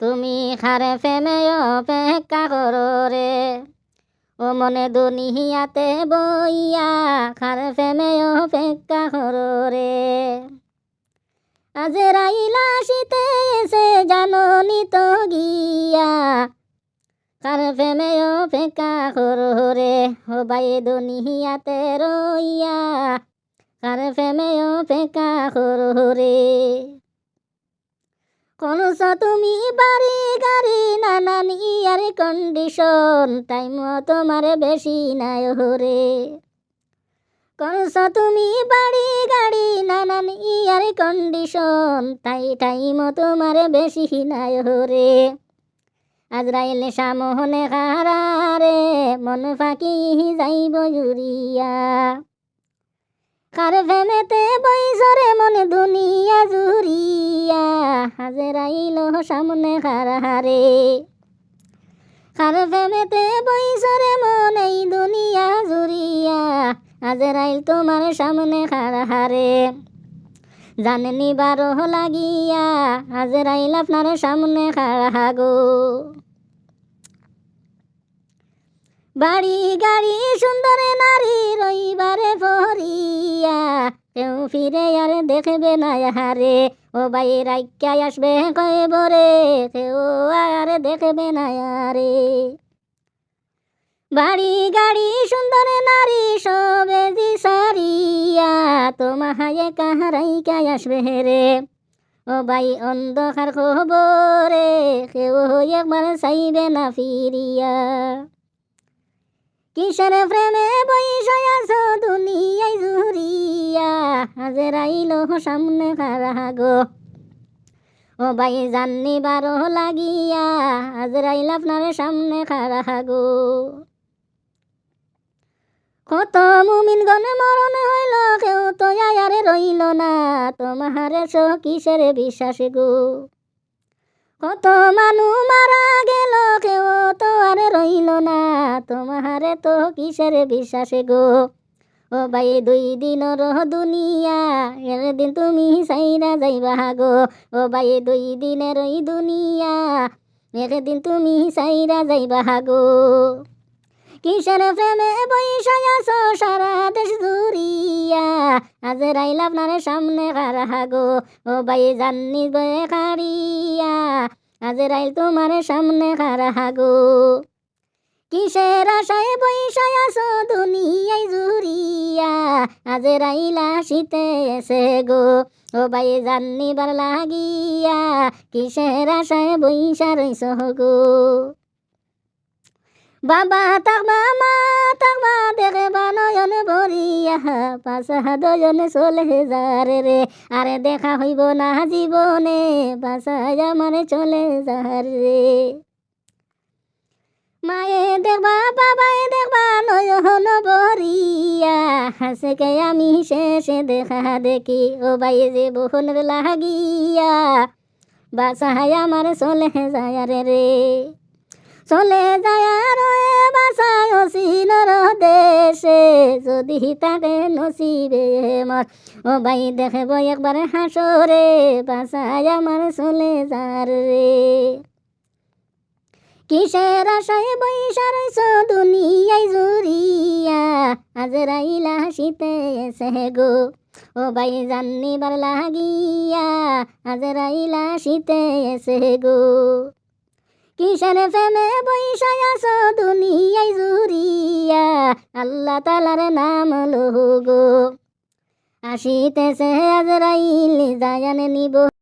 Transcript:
তুমি খারে ফেমে অপেক্ষা করো রে। ও মনে দুনিয়াতে বইয়া খারে ফেমে অপেক্ষা করো রে। আজ রাইলা শীতে এসে জাননি তো গিয়া কার ফেমে অপেক্ষা করো রে। ও বাই দুনিয়াতে রইয়া কার ফেমে অপেক্ষা করো রে। কোনস তুমি বাড়ি গাড়ি, নানান ইয়ার কন্ডিশন টাইম তোমার বেশি নাই রে কোনস তুমি বাড়ি গাড়ি, নানান ইয়ার কন্ডিশন তাই টাইম তোমার বেশি নাই রে আজরাইলে সামনে কারারে মন ফাঁকি যাইব জুরিয়া কার ফেমেতে বৈসরে মনে দুনিয়া জুরিয়া হাজরাইল সামনে কারারে কার ফেমেতে বৈসরে মনে এই দুনিয়া জুরিয়া হাজরাইল তোমার সামনে কারারে জানেনি বারো লাগিয়া, হাজরাইল আপনার সামনে খাড়া গো। বাড়ি গাড়ি সুন্দর নারী রইবারে ফরিয়া। কেউ ফিরে আর দেখবে না হারে। ও বাই রাইকায় আসবে কয়ে বরে। কেউ আর দেখবে না আরে বাড়ি গাড়ি সুন্দর নারী সবে দি সারিয়া। তোমাহায়ে কাহারাইকায় আসবে রে? ও বাই অন্ধকার খবরে কেউ একবার চাইবে না ফিরিয়া। কিসের প্রেমে আছো দুনিয়াই জুরিয়া হাজেরাইল সামনে খারা গো ও বাই জাননি বারো লাগিয়া, হাজরাইল আপনার সামনে খারা গো কত মুমিন গনে মরণ হইল, কেউ তো আয়ারে রইল না তোমাহারে সো কিসের বিশ্বাস গো? কত মানু মারা গেল, কেউ তো আর রইল না। তোমারে তো কিসের বিশ্বাস গো? ও ভাই, দুই দিনর দুনিয়া, একদিন তুমি সাইরা যাইবা গো। ও ভাই, দুই দিনের ওই দুনিয়া, একদিন তুমি সাইরা যাইবা গো। কিসের প্রেমে আছো সারা দেশ জুরিয়া আজ রাইল আপনার সামনে কারা গো ও ভাই জাননি বয়ে কাড়িয়া আজ রাইল তোমার সামনে কারা গো কিসের আশায় বৈশাই আছো দুনিয়াই জুরিয়া আজ রাইলা শীতে এসে গো। ও ভাই জাননিবার লাগিয়া। কিসের আশায় বৈশা রইস গো? বাবা তাকবা মা তাকবা দেখবা নয়ন ভরিয়া পাশা দয়ন চলে যারে রে। আরে দেখা হইব না জীবনে বাসায় আমার চলে যার রে। মায়ে দেখবা বাবাই দেখবা নয়ন ভরিয়া হাসকে আমি শেষে দেখা দেখি, ও বাই যে বহুনের লাগিয়া বাসায় আমার চলে যায় রে। চলে যায় রয়ে বাসায় অসিনর দেশে। যদি তাকে নসিবে মর ও ভাই দেখব একবার হাসরে, বাসায় আমার চলে যার রে। কিসের আশায় বৈশা রইছ দুনিয়াই জুরিয়া আজ রাইলা হাসিতে এসে গো। ও ভাই জান্নিবার লাগিয়া, আজ রাইলা হাসিতে এসে গো। কিসের ফেমে বৈশায় আছো দুনিয়াই জুরিয়া আল্লাহ তালার নাম লোগো। আসিতেছে আজরাইল জায়ান নিব।